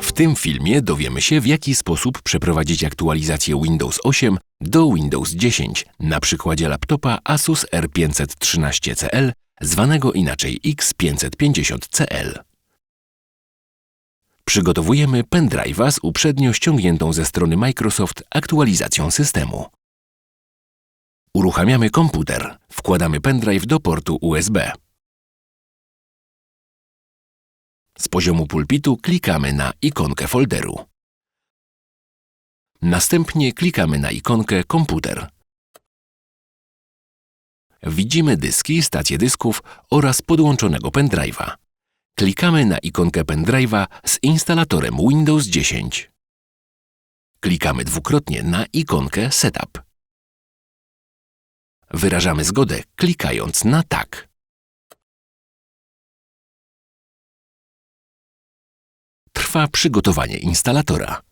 W tym filmie dowiemy się, w jaki sposób przeprowadzić aktualizację Windows 8 do Windows 10 na przykładzie laptopa Asus R513CL, zwanego inaczej X550CL. Przygotowujemy pendrive'a z uprzednio ściągniętą ze strony Microsoft aktualizacją systemu. Uruchamiamy komputer. Wkładamy pendrive do portu USB. Z poziomu pulpitu klikamy na ikonkę folderu. Następnie klikamy na ikonkę komputer. Widzimy dyski, stację dysków oraz podłączonego pendrive'a. Klikamy na ikonkę pendrive'a z instalatorem Windows 10. Klikamy dwukrotnie na ikonkę Setup. Wyrażamy zgodę klikając na Tak. Trwa przygotowanie instalatora.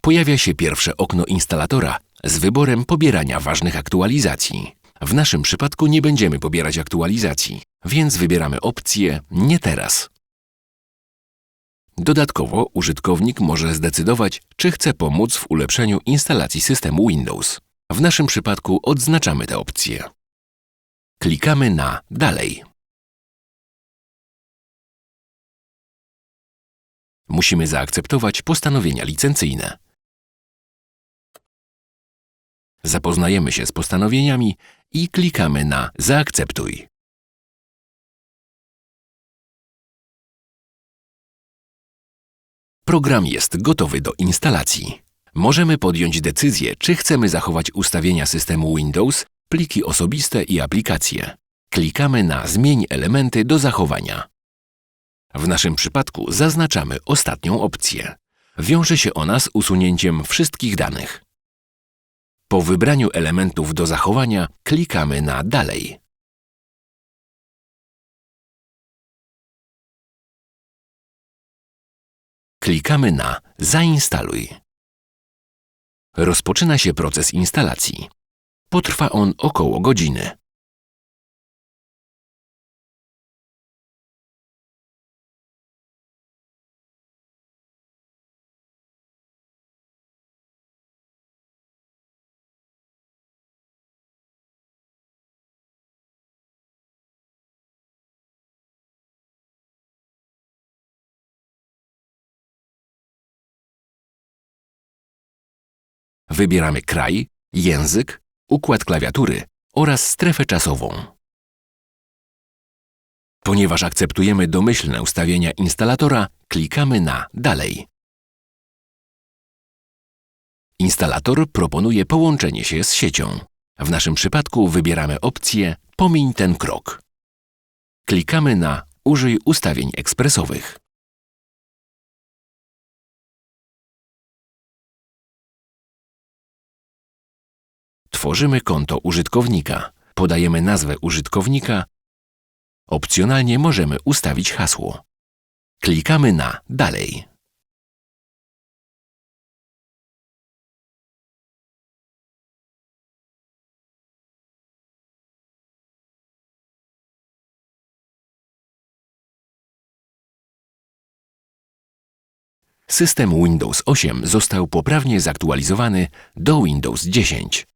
Pojawia się pierwsze okno instalatora z wyborem pobierania ważnych aktualizacji. W naszym przypadku nie będziemy pobierać aktualizacji, więc wybieramy opcję Nie teraz. Dodatkowo użytkownik może zdecydować, czy chce pomóc w ulepszeniu instalacji systemu Windows. W naszym przypadku odznaczamy tę opcję. Klikamy na Dalej. Musimy zaakceptować postanowienia licencyjne. Zapoznajemy się z postanowieniami i klikamy na Zaakceptuj. Program jest gotowy do instalacji. Możemy podjąć decyzję, czy chcemy zachować ustawienia systemu Windows, pliki osobiste i aplikacje. Klikamy na Zmień elementy do zachowania. W naszym przypadku zaznaczamy ostatnią opcję. Wiąże się ona z usunięciem wszystkich danych. Po wybraniu elementów do zachowania klikamy na Dalej. Klikamy na Zainstaluj. Rozpoczyna się proces instalacji. Potrwa on około godziny. Wybieramy kraj, język, układ klawiatury oraz strefę czasową. Ponieważ akceptujemy domyślne ustawienia instalatora, klikamy na Dalej. Instalator proponuje połączenie się z siecią. W naszym przypadku wybieramy opcję Pomiń ten krok. Klikamy na Użyj ustawień ekspresowych. Tworzymy konto użytkownika. Podajemy nazwę użytkownika. Opcjonalnie możemy ustawić hasło. Klikamy na Dalej. System Windows 8 został poprawnie zaktualizowany do Windows 10.